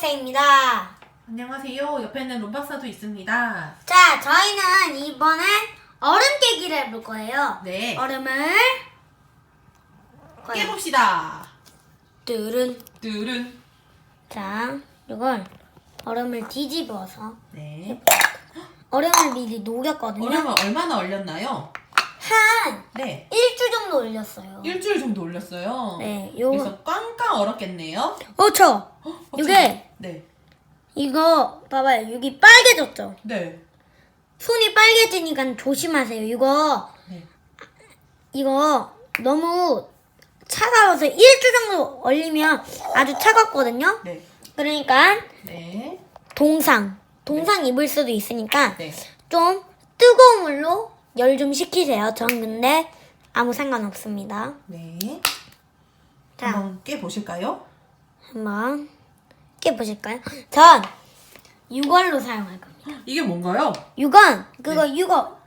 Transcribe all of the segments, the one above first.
박사입니다. 안녕하세요. 옆에는 론 박사도 있습니다. 자, 저희는 이번엔 얼음 깨기를 해볼 거예요. 네. 얼음을 깨봅시다. 뚜른. 뚜른. 자, 이걸 얼음을 뒤집어서 네. 얼음을 미리 녹였거든요. 얼음을 얼마나 얼렸나요? 한 네. 일주 정도 올렸어요. 일주일 정도 올렸어요. 네, 요 그래서 꽝꽝 얼었겠네요. 어, 이게 네. 이거 봐봐요. 여기 빨개졌죠. 네. 손이 빨개지니까 조심하세요. 이거 네. 이거 너무 차가워서 일주 정도 얼리면 아주 차갑거든요. 네. 그러니까 네. 동상 동상 입을 수도 있으니까 네. 좀 뜨거운 물로 열 좀 식히세요. 전 근데 아무 상관 없습니다. 네. 자, 한번 깨 보실까요? 한번 깨보실까요? 전 이걸로 사용할 겁니다. 이게 뭔가요? 이건 그거 이거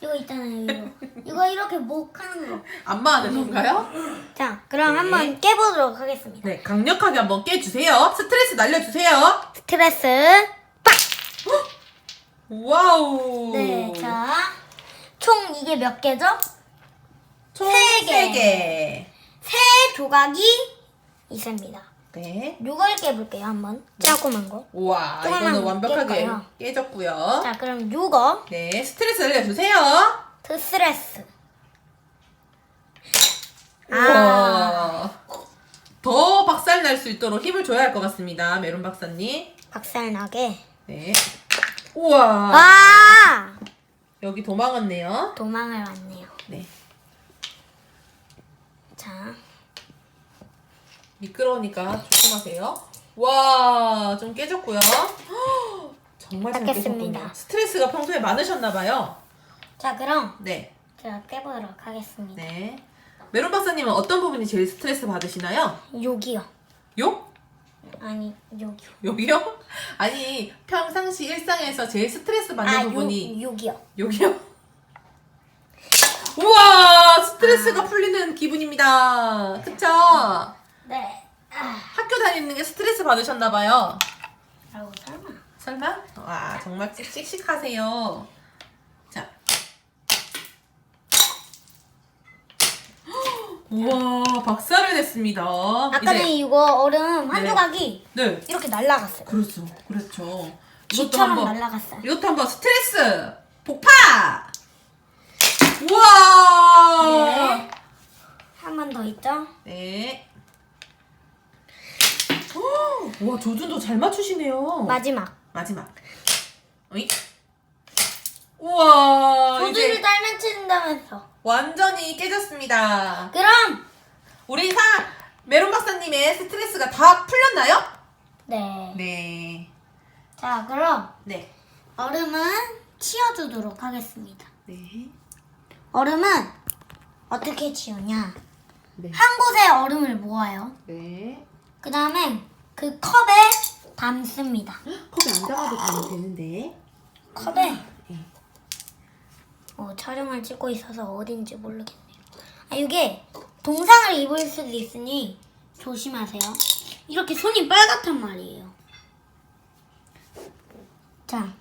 이거 있잖아요. 이거 이거 이렇게 목 하는 거. 안마 하는 건가요? 자, 그럼 네. 한번 깨보도록 하겠습니다. 네. 강력하게 한번 깨주세요. 스트레스 날려주세요. 스트레스 와우. 네, 자, 총 이게 몇 개죠? 총세 개. 세 개. 세 조각이 있습니다. 네. 요걸 깨볼게요, 한번. 조그만 거. 우와, 조금만 이거는 완벽하게 깰까요? 깨졌고요. 자, 그럼 요거 네, 스트레스 날려주세요. 스트레스. 아, 우와. 더 박살 날 수 있도록 힘을 줘야 할 것 같습니다. 메론 박사님. 박살 나게. 네. 우와. 아, 여기 도망갔네요. 도망을 왔네요. 네. 자, 미끄러우니까 조심하세요. 와, 좀 깨졌고요. 헉, 정말 잘 닦겠습니다. 깨졌군요. 스트레스가 평소에 많으셨나 봐요. 자, 그럼 네. 제가 깨보도록 하겠습니다. 네. 메론 박사님은 어떤 부분이 제일 스트레스 받으시나요? 여기요. 요? 아니, 여기요. 여기요? 아니 평상시 일상에서 제일 스트레스 받는 아, 부분이 요, 여기요. 여기요? 우와 스트레스가 풀리는 기분입니다. 그쵸? 네. 아, 학교 다니는 게 스트레스 받으셨나 봐요. 라고 설마. 설마? 와 정말 씩씩하세요 자. 우와 박살을 냈습니다. 아까는 이제- 이거 얼음 한 네. 조각이 네 이렇게 날라갔어요. 그렇죠 그렇죠. 이것도 쥐처럼 한번 날라갔어요. 이것도 한번 스트레스 폭파! 우와! 네. 한 번 더 있죠? 네. 오, 와, 조준도 잘 맞추시네요. 마지막. 마지막. 어이? 우와, 조준을 이제 딸면 친다면서. 완전히 깨졌습니다. 그럼 우리 사 메론 박사님의 스트레스가 다 풀렸나요? 네. 네. 자, 그럼 네. 얼음은 치워주도록 하겠습니다. 네. 얼음은 어떻게 치우냐? 네. 한 곳에 얼음을 모아요. 네. 그 다음에 그 컵에 담습니다. 컵에 안 담아도 가면 되는데. 컵에 네. 어, 촬영을 찍고 있어서 어딘지 모르겠네요. 아, 이게 동상을 입을 수도 있으니 조심하세요. 이렇게 손이 빨갛단 말이에요. 자.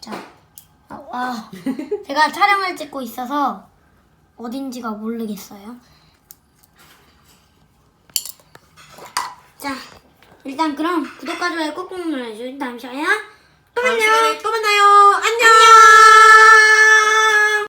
자. 아, 와. 제가 촬영을 찍고 있어서 어딘지가 모르겠어요. 자, 일단 그럼 구독과 좋아요 꾹꾹 눌러주시고 잠시만요. 또 만나요. 또 만나요. 안녕.